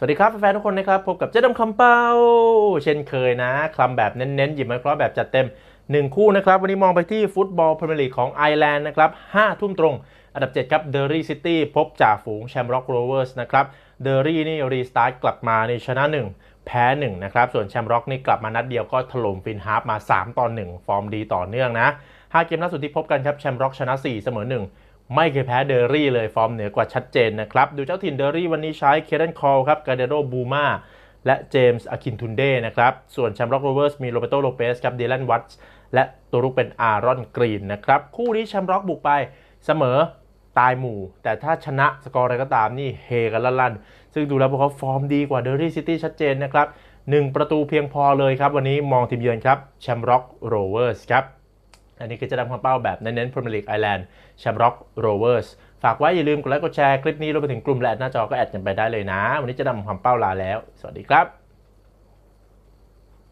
สวัสดีครับแฟนๆทุกคนนะครับ พบกับเจ๊ดำคำเป้า เช่นเคยนะคลำแบบเน้นๆ หยิบมาคราะห์แบบจัดเต็ม 1 คู่นะครับ วันนี้มองไปที่ฟุตบอลพรีเมียร์ลีกของไอร์แลนด์นะครับ5ทุ่มตรง อันดับ 7 ครับเดอรี่ซิตี้พบจ่าฝูงแชมป์ร็อกโรเวอร์สนะครับเดอรี่นี่รีสตาร์ทกลับมาในชนะ 1 แพ้ 1 นะครับ ส่วนแชมป์ร็อกนี่กลับมานัดเดียวก็ถล่มฟินฮาร์ฟมา 3 ต่อ 1 ฟอร์มดีต่อเนื่องนะ5เกมล่าสุดที่พบกันครับแชมป์ร็อกชนะ 4 เสมอ 1 ไม่เคยแพ้เดอรี่เลยฟอร์มเหนือกว่าชัดเจนนะครับ ดูเจ้าถิ่นเดอรี่วันนี้ใช้เคเดนคอลครับกาเดโรบูมาและเจมส์อาคินทุนเดนะครับ ส่วนแชมป์ร็อกโรเวอร์สมีโรเบโตโลเปสครับเดลันวัตส์และตัวรุกเป็นอารอนกรีนนะครับ คู่นี้แชมป์ร็อกบุกไปเสมอตายหมู่ แต่ถ้าชนะสกอร์อะไรก็ตามนี่เฮกันลั่นซึ่งดูแล้วพวกเขาฟอร์มดีกว่าเดอรี่ซิตี้ชัดเจนนะครับหนึ่งประตูเพียงพอเลยครับ วันนี้มองทีมเยือนครับแชมป์ร็อกโรเวอร์สครับ อันนี้คือจะดำความเป้าแบบเน้นๆพรีเมียร์ลีกไอแลนด์แชมป์ร็อกโรเวอร์สฝากไว้อย่าลืมกดไลค์กดแชร์คลิปนี้รวมไปถึงกลุ่มและหน้าจอก็แอดกันไปได้เลยนะ วันนี้จะดำความเป้าลาแล้ว สวัสดีครับ